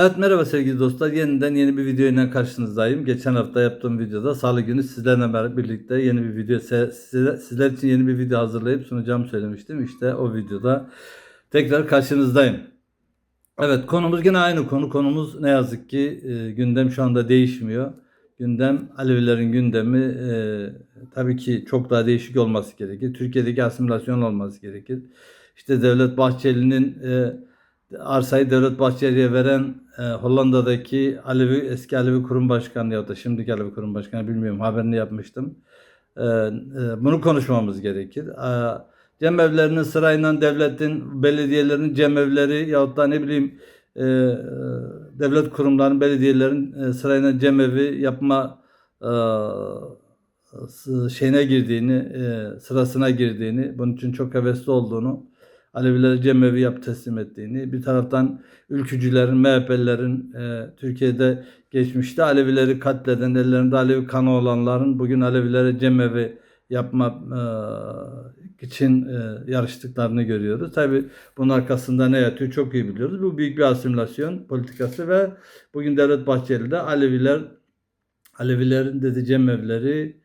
Evet merhaba sevgili dostlar. Yeniden yeni bir video ile karşınızdayım. Geçen hafta yaptığım videoda salı günü sizlerle birlikte yeni bir video sizler için yeni bir video hazırlayıp sunacağımı söylemiştim. İşte o videoda tekrar karşınızdayım. Evet konumuz yine aynı konu. Konumuz ne yazık ki e, gündem şu anda değişmiyor. Gündem Alevilerin gündemi e, tabii ki çok daha değişik olması gerekir. Türkiye'deki asimilasyon olması gerekir. İşte Devlet Bahçeli'nin e, arsayı Devlet Bahçeli'ye veren e, Hollanda'daki Alevi eski Alevi Kurum Başkanı ya da şimdiki Alevi Kurum Başkanı bilmiyorum haberini yapmıştım. E, e, bunu konuşmamız gerekir. E, cemevlerinin sırayla devletin, belediyelerin cemevleri yahut da ne bileyim e, e, devlet kurumlarının, belediyelerin e, sırayla cemevi yapma e, şeyine girdiğini, e, sırasına girdiğini, bunun için çok hevesli olduğunu, Alevilere cemevi yap teslim ettiğini, bir taraftan ülkücülerin, MHP'lilerin e, Türkiye'de geçmişte Alevileri katleden, ellerinde Alevi kanı olanların bugün Alevilere cemevi yapma e, için e, yarıştıklarını görüyoruz. Tabi bunun arkasında ne yatıyor çok iyi biliyoruz. Bu büyük bir asimilasyon politikası ve bugün Devlet Bahçeli'de Aleviler Alevilerin dedi cemevleri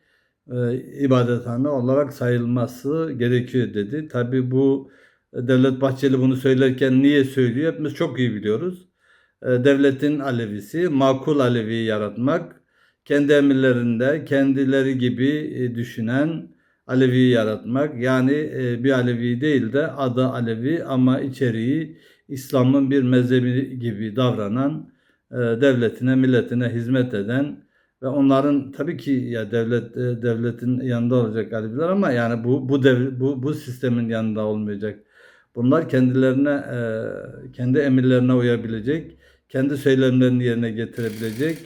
e, ibadethane olarak sayılması gerekiyor dedi. Tabi bu Devlet Bahçeli bunu söylerken niye söylüyor? Hepimiz çok iyi biliyoruz. E, Devletin Alevisi, makul Alevi yaratmak, kendi emirlerinde kendileri gibi e, düşünen Alevi yaratmak. Yani e, bir Alevi değil de adı Alevi ama içeriği İslam'ın bir mezhebi gibi davranan, devletine, milletine hizmet eden ve onların tabii ki ya devlet devletin yanında olacak Aleviler ama yani bu bu dev, bu bu sistemin yanında olmayacak. Bunlar kendilerine e, kendi emirlerine uyabilecek, kendi söylemlerini yerine getirebilecek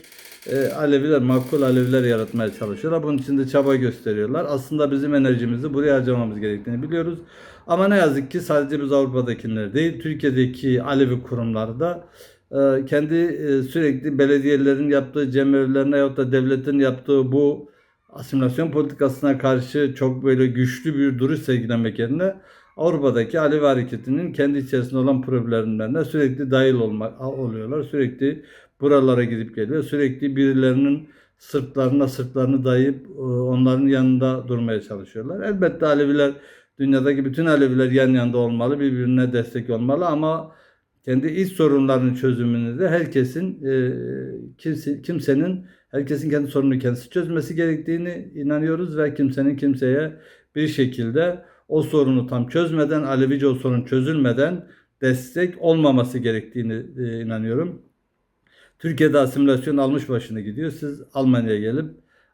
e, Aleviler, makul Aleviler yaratmaya çalışıyorlar. Bunun için de çaba gösteriyorlar. Aslında bizim enerjimizi buraya harcamamız gerektiğini biliyoruz. Ama ne yazık ki sadece biz Avrupa'dakiler değil, Türkiye'deki Alevi kurumları da e, kendi sürekli belediyelerin yaptığı cemevlerine yahut da devletin yaptığı bu asimilasyon politikasına karşı çok böyle güçlü bir duruş sergilemek yerine Avrupa'daki Alevi hareketinin kendi içerisinde olan problemlerine sürekli dahil olmak oluyorlar. Sürekli buralara gidip geliyor. Sürekli birilerinin sırtlarına sırtlarını dayayıp e, onların yanında durmaya çalışıyorlar. Elbette Aleviler dünyadaki bütün Aleviler yan yanda olmalı, birbirine destek olmalı ama kendi iç sorunlarının çözümünü de herkesin e, kimse, kimsenin herkesin kendi sorununu kendisi çözmesi gerektiğini inanıyoruz ve kimsenin kimseye bir şekilde o sorunu tam çözmeden, Alevice o sorun çözülmeden destek olmaması gerektiğini e, inanıyorum. Türkiye'de asimilasyon almış başını gidiyor. Siz Almanya'ya gelip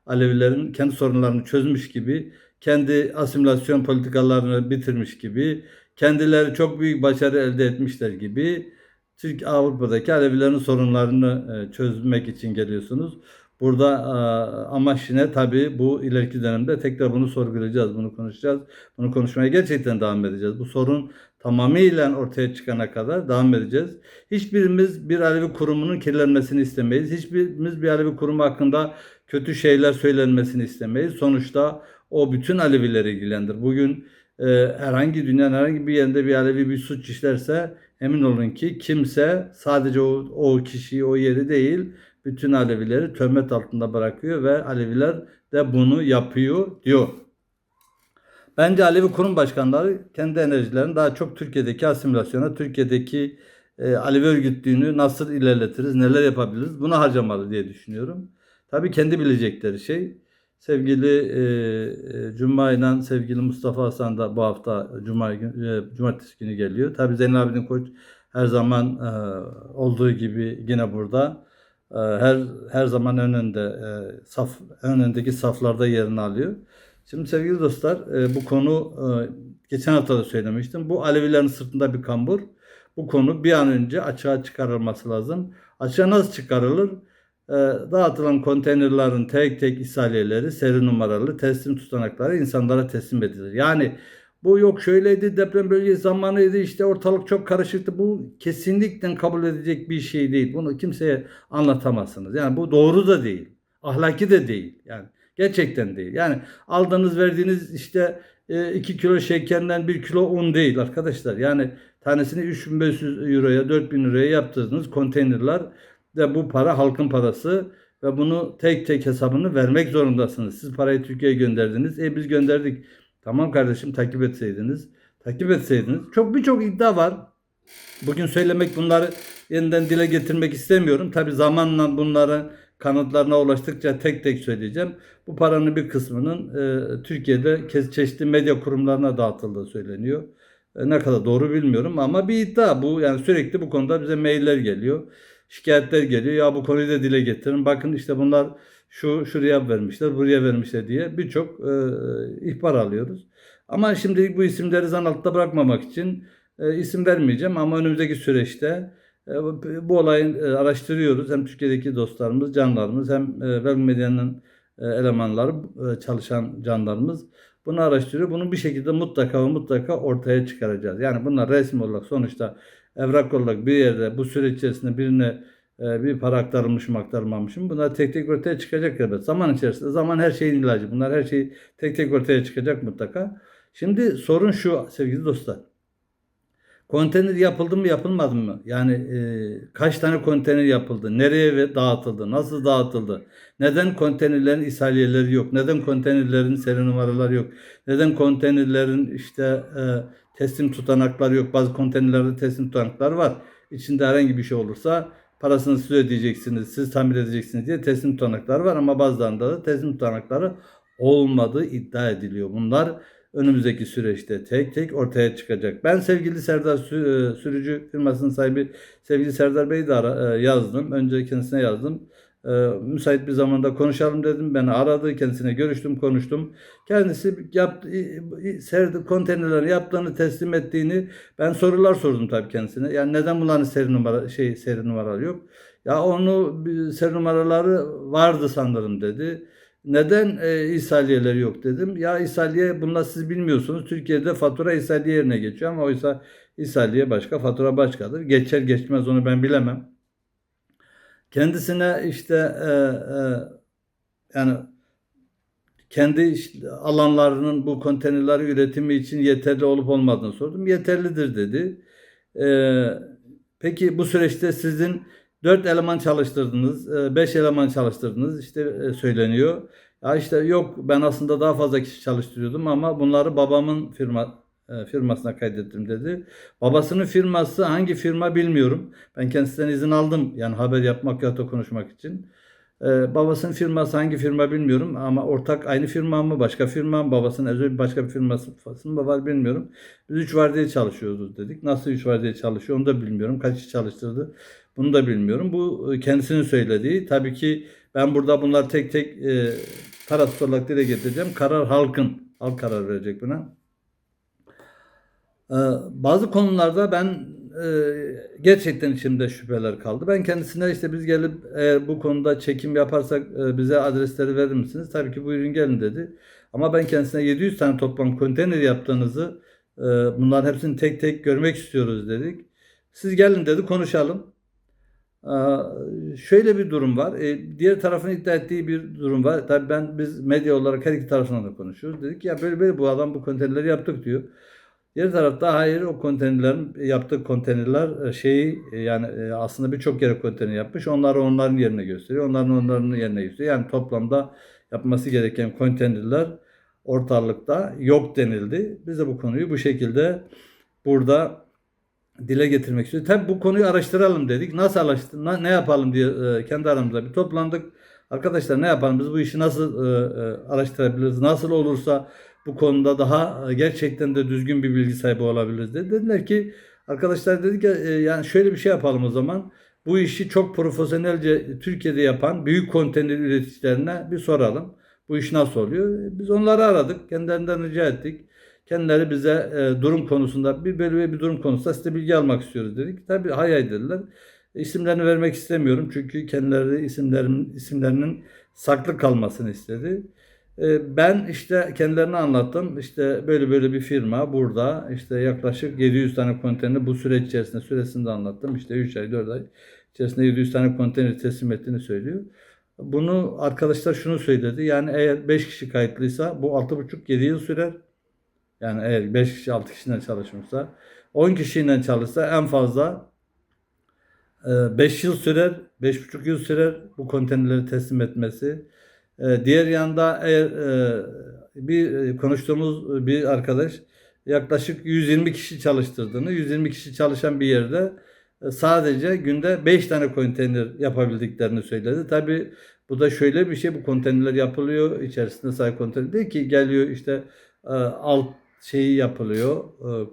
Alevilerin kendi sorunlarını çözmüş gibi, kendi asimilasyon politikalarını bitirmiş gibi, kendileri çok büyük başarı elde etmişler gibi Türk Avrupa'daki Alevilerin sorunlarını e, çözmek için geliyorsunuz. Burada e, amaç ne? Tabii bu ileriki dönemde tekrar bunu sorgulayacağız, bunu konuşacağız. Bunu konuşmaya gerçekten devam edeceğiz. Bu sorun tamamıyla ortaya çıkana kadar devam edeceğiz. Hiçbirimiz bir Alevi kurumunun kirlenmesini istemeyiz. Hiçbirimiz bir Alevi kurumu hakkında kötü şeyler söylenmesini istemeyiz. Sonuçta o bütün Alevileri ilgilendir. Bugün e, herhangi dünyanın herhangi bir yerinde bir Alevi bir suç işlerse emin olun ki kimse sadece o, o kişiyi o yeri değil bütün Alevileri töhmet altında bırakıyor ve Aleviler de bunu yapıyor diyor. Bence Alevi kurum başkanları kendi enerjilerini daha çok Türkiye'deki asimilasyona, Türkiye'deki e, Alevi örgütlüğünü nasıl ilerletiriz, neler yapabiliriz bunu harcamalı diye düşünüyorum. Tabii kendi bilecekleri şey. Sevgili e, e, Cuma ile sevgili Mustafa Hasan da bu hafta Cuma gün, e, Cumartesi günü geliyor. Tabii Zeynel Abidin Koç her zaman e, olduğu gibi yine burada. E, her her zaman önünde e, saf önündeki saflarda yerini alıyor. Şimdi sevgili dostlar e, bu konu e, geçen hafta da söylemiştim. Bu Alevilerin sırtında bir kambur. Bu konu bir an önce açığa çıkarılması lazım. Açığa nasıl çıkarılır? Dağıtılan konteynerlerin tek tek ishaliyeleri, seri numaralı teslim tutanakları insanlara teslim edilir. Yani bu yok şöyleydi deprem bölgesi zamanıydı işte ortalık çok karışıktı. Bu kesinlikle kabul edecek bir şey değil. Bunu kimseye anlatamazsınız. Yani bu doğru da değil. Ahlaki de değil. Yani gerçekten değil. Yani aldığınız verdiğiniz işte 2 kilo şekerden 1 kilo un değil arkadaşlar. Yani tanesini 3500 euroya 4000 liraya yaptırdığınız konteynerler ve bu para halkın parası ve bunu tek tek hesabını vermek zorundasınız. Siz parayı Türkiye'ye gönderdiniz. E biz gönderdik. Tamam kardeşim takip etseydiniz. Takip etseydiniz. Çok birçok iddia var. Bugün söylemek bunları yeniden dile getirmek istemiyorum. Tabi zamanla bunların kanıtlarına ulaştıkça tek tek söyleyeceğim. Bu paranın bir kısmının e, Türkiye'de çeşitli medya kurumlarına dağıtıldığı söyleniyor. E, ne kadar doğru bilmiyorum ama bir iddia bu. Yani sürekli bu konuda bize mailler geliyor. Şikayetler geliyor. Ya bu konuyu da dile getirin. Bakın işte bunlar şu şuraya vermişler, buraya vermişler diye birçok e, ihbar alıyoruz. Ama şimdi bu isimleri zan altında bırakmamak için e, isim vermeyeceğim ama önümüzdeki süreçte e, bu olayı e, araştırıyoruz. Hem Türkiye'deki dostlarımız, canlarımız hem e, web medyanın e, elemanları, çalışan canlarımız bunu araştırıyor. Bunu bir şekilde mutlaka mutlaka ortaya çıkaracağız. Yani bunlar resmi olarak sonuçta evrak olarak bir yerde bu süreç içerisinde birine e, bir para aktarılmış mı aktarılmamış mı bunlar tek tek ortaya çıkacak elbet. Zaman içerisinde zaman her şeyin ilacı. Bunlar her şey tek tek ortaya çıkacak mutlaka. Şimdi sorun şu sevgili dostlar. Konteyner yapıldı mı yapılmadı mı? Yani e, kaç tane konteyner yapıldı? Nereye ve dağıtıldı? Nasıl dağıtıldı? Neden konteynerlerin ishaliyeleri yok? Neden konteynerlerin seri numaraları yok? Neden konteynerlerin işte e, teslim tutanakları yok? Bazı konteynerlerde teslim tutanaklar var. İçinde herhangi bir şey olursa parasını siz ödeyeceksiniz, siz tamir edeceksiniz diye teslim tutanakları var ama bazılarında da teslim tutanakları olmadığı iddia ediliyor. Bunlar önümüzdeki süreçte tek tek ortaya çıkacak. Ben sevgili Serdar e, Sürücü firmasının sahibi sevgili Serdar Bey'i de e, yazdım. Önce kendisine yazdım. E, Müsait bir zamanda konuşalım dedim. Beni aradı. Kendisine görüştüm, konuştum. Kendisi yaptı, serdi konteynerleri yaptığını, teslim ettiğini ben sorular sordum tabii kendisine. Yani neden bunların seri numara şey seri numaraları yok? Ya onu seri numaraları vardı sanırım dedi. Neden e, ishaliyeleri yok dedim. Ya ishaliye bunlar siz bilmiyorsunuz. Türkiye'de fatura ishaliye yerine geçiyor ama oysa ishaliye başka, fatura başkadır. Geçer geçmez onu ben bilemem. Kendisine işte e, e, yani kendi alanlarının bu konteynerleri üretimi için yeterli olup olmadığını sordum. Yeterlidir dedi. E, peki bu süreçte sizin 4 eleman çalıştırdınız, 5 eleman çalıştırdınız işte e, söyleniyor. Ya işte yok ben aslında daha fazla kişi çalıştırıyordum ama bunları babamın firma e, firmasına kaydettim dedi. Babasının firması hangi firma bilmiyorum. Ben kendisinden izin aldım yani haber yapmak ya da konuşmak için. Ee, babasının firması hangi firma bilmiyorum ama ortak aynı firma mı başka firma mı babasının özel bir başka bir firması mı var bilmiyorum. Biz 3 var diye çalışıyoruz dedik. Nasıl 3 var diye çalışıyor onu da bilmiyorum. Kaç kişi çalıştırdı bunu da bilmiyorum. Bu e, kendisinin söylediği. Tabii ki ben burada bunlar tek tek e, tarafsız dile getireceğim. Karar halkın. Halk karar verecek buna. Ee, bazı konularda ben e, gerçekten içimde şüpheler kaldı. Ben kendisine işte biz gelip eğer bu konuda çekim yaparsak e, bize adresleri verir misiniz? Tabii ki buyurun gelin dedi. Ama ben kendisine 700 tane toplam konteyner yaptığınızı e, bunların hepsini tek tek görmek istiyoruz dedik. Siz gelin dedi konuşalım. Ee, şöyle bir durum var. Diğer tarafın iddia ettiği bir durum var. Tabii ben biz medya olarak her iki tarafından da konuşuyoruz. Dedik ya böyle böyle bu adam bu konteynerleri yaptık diyor. Diğer tarafta hayır o konteynerlerin yaptığı konteynerler e, şeyi e, yani e, aslında birçok yere konteyner yapmış. Onları onların yerine gösteriyor. Onların onların yerine gösteriyor. Yani toplamda yapması gereken konteynerler ortalıkta yok denildi. Biz de bu konuyu bu şekilde burada dile getirmek istiyoruz. Tabii bu konuyu araştıralım dedik. Nasıl araştır, na- ne yapalım diye kendi aramızda bir toplandık. Arkadaşlar ne yapalım biz bu işi nasıl araştırabiliriz? Nasıl olursa bu konuda daha e, gerçekten de düzgün bir bilgi sahibi olabiliriz dedi. Dediler ki arkadaşlar dedik ki e, yani şöyle bir şey yapalım o zaman. Bu işi çok profesyonelce Türkiye'de yapan büyük konteyner üreticilerine bir soralım. Bu iş nasıl oluyor? Biz onları aradık. Kendilerinden rica ettik. Kendileri bize e, durum konusunda bir bölü bir durum konusunda size bilgi almak istiyoruz dedik. Tabii hay hay dediler. İsimlerini vermek istemiyorum çünkü kendileri isimlerin isimlerinin saklı kalmasını istedi. E, ben işte kendilerine anlattım. İşte böyle böyle bir firma burada işte yaklaşık 700 tane konteyner bu süreç içerisinde süresinde anlattım. İşte 3 ay 4 ay içerisinde 700 tane konteyner teslim ettiğini söylüyor. Bunu arkadaşlar şunu söyledi. Yani eğer 5 kişi kayıtlıysa bu 6,5-7 yıl sürer. Yani eğer 5 kişi 6 kişiden çalışmışsa 10 kişiyle çalışsa en fazla 5 yıl sürer, 5,5 yıl sürer bu konteynerleri teslim etmesi. E, Diğer yanda eğer e, bir e, konuştuğumuz bir arkadaş yaklaşık 120 kişi çalıştırdığını, 120 kişi çalışan bir yerde e, sadece günde 5 tane konteyner yapabildiklerini söyledi. Tabi bu da şöyle bir şey bu konteynerler yapılıyor içerisinde sadece konteyner değil ki geliyor işte e, alt şeyi yapılıyor,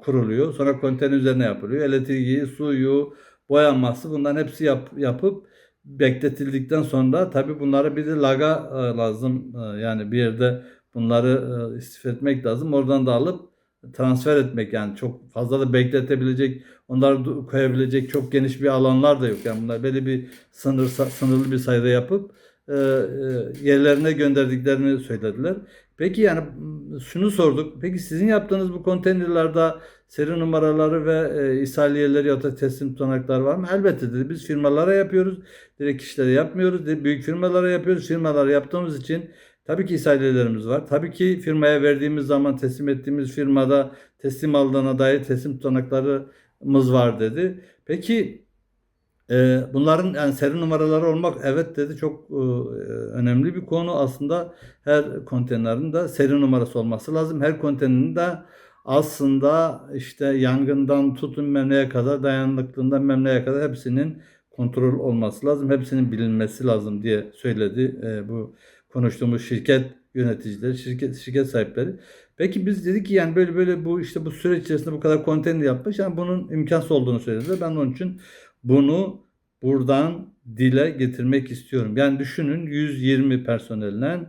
kuruluyor. Sonra konteyner üzerine yapılıyor. Elektriği, suyu, boyanması bunların hepsi yap, yapıp bekletildikten sonra tabi bunları bir de laga e, lazım. E, yani bir yerde bunları e, istifade etmek lazım. Oradan da alıp transfer etmek yani çok fazla da bekletebilecek, onları koyabilecek çok geniş bir alanlar da yok. Yani bunlar böyle bir sınır sınırlı bir sayıda yapıp yerlerine gönderdiklerini söylediler. Peki yani şunu sorduk. Peki sizin yaptığınız bu konteynerlerde seri numaraları ve e, ishaliyeleri ya da teslim tutanaklar var mı? Elbette dedi. Biz firmalara yapıyoruz. Direkt kişilere yapmıyoruz. Dedi. Büyük firmalara yapıyoruz. Firmalara yaptığımız için Tabii ki ishaliyelerimiz var. Tabii ki firmaya verdiğimiz zaman teslim ettiğimiz firmada teslim aldığına dair teslim tutanaklarımız var dedi. Peki e, bunların yani seri numaraları olmak evet dedi çok e, önemli bir konu aslında her konteynerin de seri numarası olması lazım. Her konteynerin de aslında işte yangından tutun memneye kadar dayanıklılığından memneye kadar hepsinin kontrol olması lazım. Hepsinin bilinmesi lazım diye söyledi e, bu konuştuğumuz şirket yöneticileri, şirket şirket sahipleri. Peki biz dedik ki yani böyle böyle bu işte bu süreç içerisinde bu kadar konteyner yapmış. Yani bunun imkansız olduğunu söylediler. Ben onun için bunu buradan dile getirmek istiyorum. Yani düşünün 120 personelle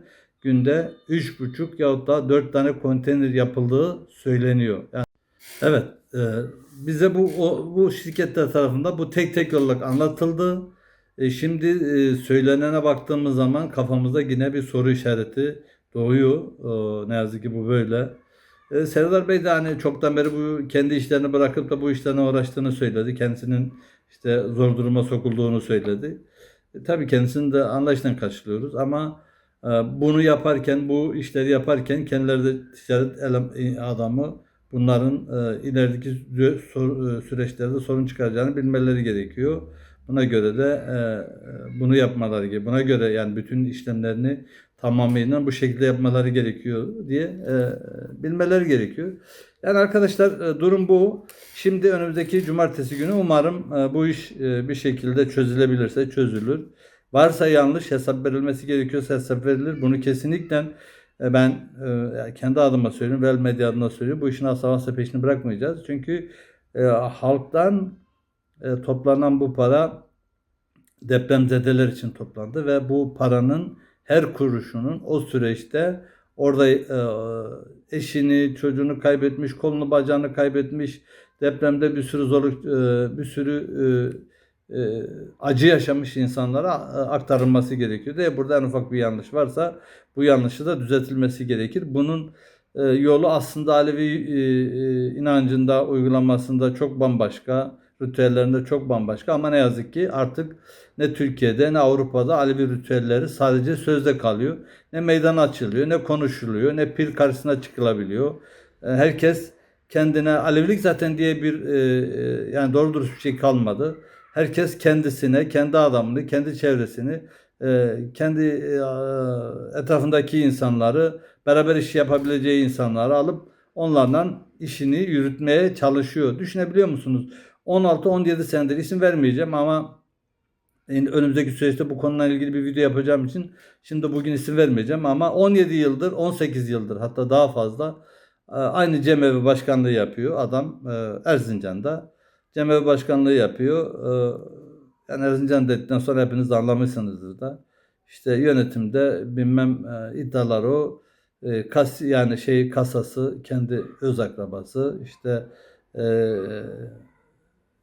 günde 3,5 yahut da 4 tane konteyner yapıldığı söyleniyor. Yani, evet e, bize bu o, bu şirketler tarafından bu tek tek olarak anlatıldı. E, şimdi e, söylenene baktığımız zaman kafamızda yine bir soru işareti doğuyor. E, ne yazık ki bu böyle. E, Serdar Bey de hani çoktan beri bu kendi işlerini bırakıp da bu işlerine uğraştığını söyledi. Kendisinin işte zor duruma sokulduğunu söyledi. E, tabii kendisini de anlayışla karşılıyoruz ama bunu yaparken, bu işleri yaparken kendileri de ticaret elem- adamı bunların e, ilerideki e, süreçlerde sorun çıkaracağını bilmeleri gerekiyor. Buna göre de e, bunu yapmaları gerekiyor. Buna göre yani bütün işlemlerini tamamıyla bu şekilde yapmaları gerekiyor diye e, bilmeleri gerekiyor. Yani arkadaşlar e, durum bu. Şimdi önümüzdeki cumartesi günü umarım e, bu iş e, bir şekilde çözülebilirse çözülür. Varsa yanlış hesap verilmesi gerekiyorsa hesap verilir. Bunu kesinlikle e, ben e, kendi adıma söylüyorum, Vel Medya adına söylüyorum. Bu işin asla asla peşini bırakmayacağız. Çünkü e, halktan toplanan bu para depremzedeler için toplandı ve bu paranın her kuruşunun o süreçte orada eşini, çocuğunu kaybetmiş, kolunu, bacağını kaybetmiş, depremde bir sürü zorluk, bir sürü acı yaşamış insanlara e, aktarılması gerekiyor. De burada en ufak bir yanlış varsa bu yanlışı da düzeltilmesi gerekir. Bunun e, yolu aslında Alevi e, e, inancında, uygulamasında çok bambaşka, ritüellerinde çok bambaşka ama ne yazık ki artık ne Türkiye'de ne Avrupa'da Alevi ritüelleri sadece sözde kalıyor. Ne meydan açılıyor, ne konuşuluyor, ne pir karşısına çıkılabiliyor. E, Herkes kendine Alevilik zaten diye bir e, e, yani doğru dürüst bir şey kalmadı. Herkes kendisine, kendi adamını, kendi çevresini, e, kendi e, etrafındaki insanları, beraber iş yapabileceği insanları alıp onlarla işini yürütmeye çalışıyor. Düşünebiliyor musunuz? 16-17 senedir isim vermeyeceğim ama önümüzdeki süreçte bu konuyla ilgili bir video yapacağım için şimdi bugün isim vermeyeceğim ama 17 yıldır 18 yıldır hatta daha fazla e, aynı cemevi başkanlığı yapıyor adam Erzincan'da cemevi başkanlığı yapıyor E, yani Erzincan dedikten sonra hepiniz anlamışsınızdır da işte yönetimde bilmem e, iddialar o e, kas yani şey kasası kendi öz akrabası işte e,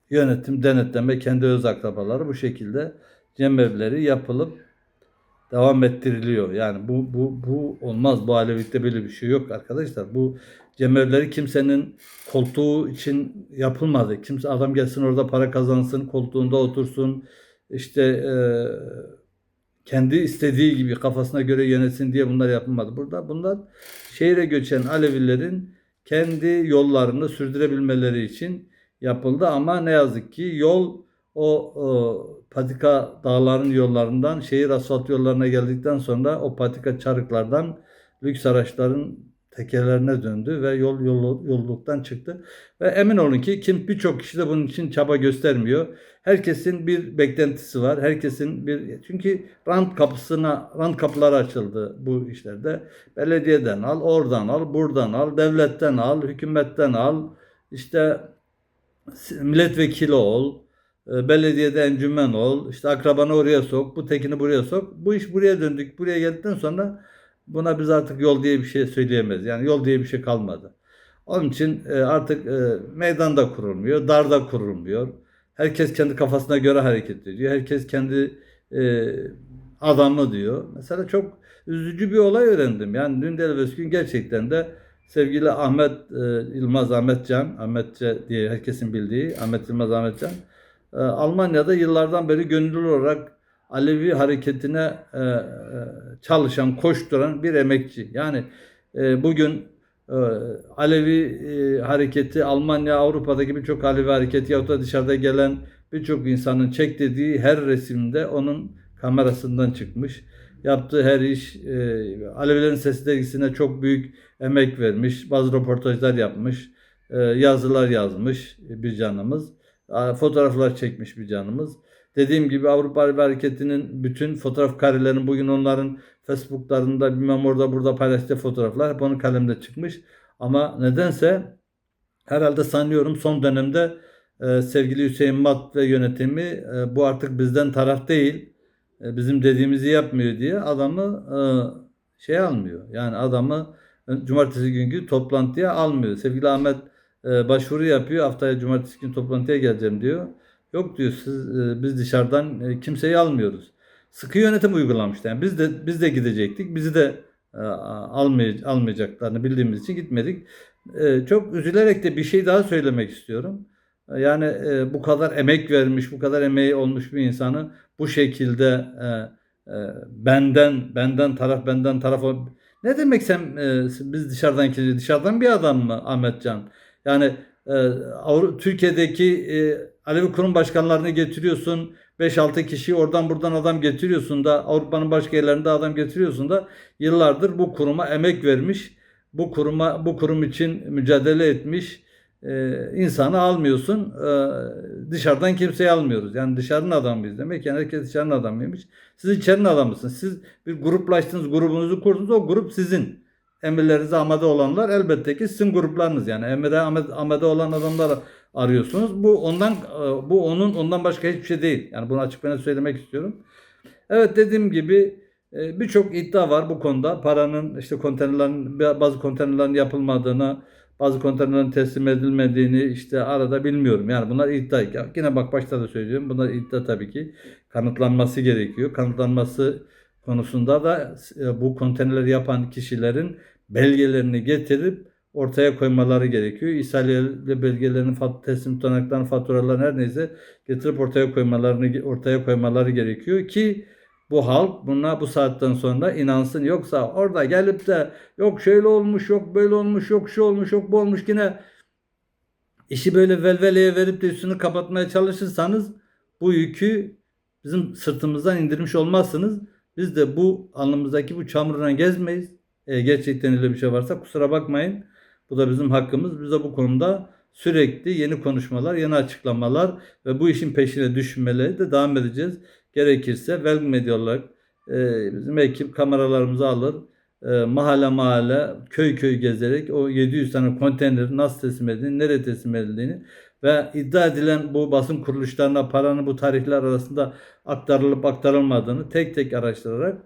yönetim, denetleme, kendi öz akrabaları bu şekilde cemevleri yapılıp devam ettiriliyor. Yani bu bu bu olmaz. Bu Alevilikte böyle bir şey yok arkadaşlar. Bu cemevleri kimsenin koltuğu için yapılmadı. Kimse adam gelsin orada para kazansın, koltuğunda otursun. işte e, kendi istediği gibi kafasına göre yönetsin diye bunlar yapılmadı. Burada bunlar şehre göçen Alevilerin kendi yollarını sürdürebilmeleri için yapıldı ama ne yazık ki yol o, o patika dağların yollarından şehir asfalt yollarına geldikten sonra o patika çarıklardan lüks araçların tekerlerine döndü ve yol, yol yolluktan çıktı. Ve emin olun ki kim birçok kişi de bunun için çaba göstermiyor. Herkesin bir beklentisi var. Herkesin bir çünkü rant kapısına rant kapıları açıldı bu işlerde. Belediyeden al, oradan al, buradan al, devletten al, hükümetten al. İşte milletvekili ol, e, belediyede encümen ol, işte akrabanı oraya sok, bu tekini buraya sok. Bu iş buraya döndük. Buraya geldikten sonra buna biz artık yol diye bir şey söyleyemeyiz. Yani yol diye bir şey kalmadı. Onun için e, artık e, meydanda kurulmuyor, darda kurulmuyor. Herkes kendi kafasına göre hareket ediyor. Herkes kendi adamı diyor. Mesela çok üzücü bir olay öğrendim. Yani dün de gün gerçekten de sevgili Ahmet Yılmaz Ahmetcan, Ahmetçe diye herkesin bildiği Ahmet Yılmaz Ahmetcan Almanya'da yıllardan beri gönüllü olarak Alevi hareketine e, e, çalışan, koşturan bir emekçi. Yani e, bugün e, Alevi e, hareketi Almanya, Avrupa'daki birçok Alevi hareketi yahut da dışarıda gelen birçok insanın çek dediği her resimde onun kamerasından çıkmış. Yaptığı her iş e, Alevilerin Sesi dergisine çok büyük emek vermiş. Bazı röportajlar yapmış. E, yazılar yazmış bir canımız. Fotoğraflar çekmiş bir canımız. Dediğim gibi Avrupa Harbi Hareketi'nin bütün fotoğraf karelerini bugün onların Facebook'larında bilmem orada burada paylaştığı fotoğraflar hep onun kalemde çıkmış. Ama nedense herhalde sanıyorum son dönemde e, sevgili Hüseyin Mat ve yönetimi e, bu artık bizden taraf değil. E, bizim dediğimizi yapmıyor diye adamı e, şey almıyor. Yani adamı cumartesi günkü toplantıya almıyor. Sevgili Ahmet e, başvuru yapıyor. Haftaya cumartesi günü toplantıya geleceğim diyor. Yok diyor siz, e, biz dışarıdan e, kimseyi almıyoruz. Sıkı yönetim uygulamıştı. Yani biz de biz de gidecektik. Bizi de e, almay almayacaklarını bildiğimiz için gitmedik. E, çok üzülerek de bir şey daha söylemek istiyorum. E, yani e, bu kadar emek vermiş, bu kadar emeği olmuş bir insanı bu şekilde e, e, benden benden taraf benden taraf ne demek sen e, biz dışarıdan dışarıdan bir adam mı Ahmetcan? Yani e, Türkiye'deki e, Alevi kurum başkanlarını getiriyorsun. 5-6 kişi oradan buradan adam getiriyorsun da Avrupa'nın başka yerlerinde adam getiriyorsun da yıllardır bu kuruma emek vermiş. Bu kuruma bu kurum için mücadele etmiş e, insanı almıyorsun. E, dışarıdan kimseyi almıyoruz. Yani dışarının adamıyız demek. Yani herkes dışarının adamıymış. Siz içerinin adamısınız. Siz bir gruplaştınız, grubunuzu kurdunuz. O grup sizin emirlerinize amade olanlar elbette ki sizin gruplarınız yani emire amade olan adamlar arıyorsunuz. Bu ondan e, bu onun ondan başka hiçbir şey değil. Yani bunu açık ben söylemek istiyorum. Evet dediğim gibi e, birçok iddia var bu konuda. Paranın işte konteynerlerin bazı konteynerlerin yapılmadığını, bazı konteynerlerin teslim edilmediğini işte arada bilmiyorum. Yani bunlar iddia. Yine bak başta da söylüyorum. Bunlar iddia tabii ki kanıtlanması gerekiyor. Kanıtlanması konusunda da e, bu konteynerleri yapan kişilerin belgelerini getirip ortaya koymaları gerekiyor. İsrail belgelerinin teslim tutanaklarının faturalarını her neyse getirip ortaya koymalarını ortaya koymaları gerekiyor ki bu halk buna bu saatten sonra inansın. Yoksa orada gelip de yok şöyle olmuş, yok böyle olmuş, yok şu olmuş, yok bu olmuş yine işi böyle velveleye verip de üstünü kapatmaya çalışırsanız bu yükü bizim sırtımızdan indirmiş olmazsınız. Biz de bu alnımızdaki bu çamurdan gezmeyiz. E, gerçekten öyle bir şey varsa kusura bakmayın. Bu da bizim hakkımız. Biz de bu konuda sürekli yeni konuşmalar, yeni açıklamalar ve bu işin peşine düşmeleri de devam edeceğiz. Gerekirse Velg Medya olarak e, bizim ekip kameralarımızı alır. E, mahalle mahalle, köy köy gezerek o 700 tane konteyner nasıl teslim edildiğini, nereye teslim edildiğini ve iddia edilen bu basın kuruluşlarına paranın bu tarihler arasında aktarılıp aktarılmadığını tek tek araştırarak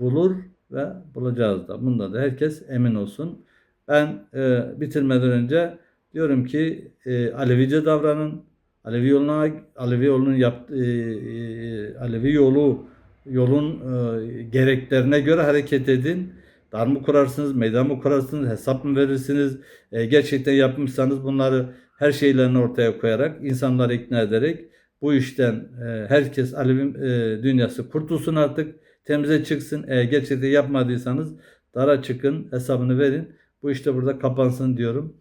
bulur ve bulacağız da. Bunda da herkes emin olsun. Ben e, bitirmeden önce diyorum ki e, Alevice davranın. Alevi yoluna Alevi yolunun yaptığı e, e, Alevi yolu yolun e, gereklerine göre hareket edin. Dar mı kurarsınız, meydan mı kurarsınız, hesap mı verirsiniz? E, gerçekten yapmışsanız bunları her şeylerini ortaya koyarak, insanları ikna ederek bu işten e, herkes Alevi e, dünyası kurtulsun artık, temize çıksın. Eğer gerçekten yapmadıysanız dara çıkın, hesabını verin. Bu işte burada kapansın diyorum.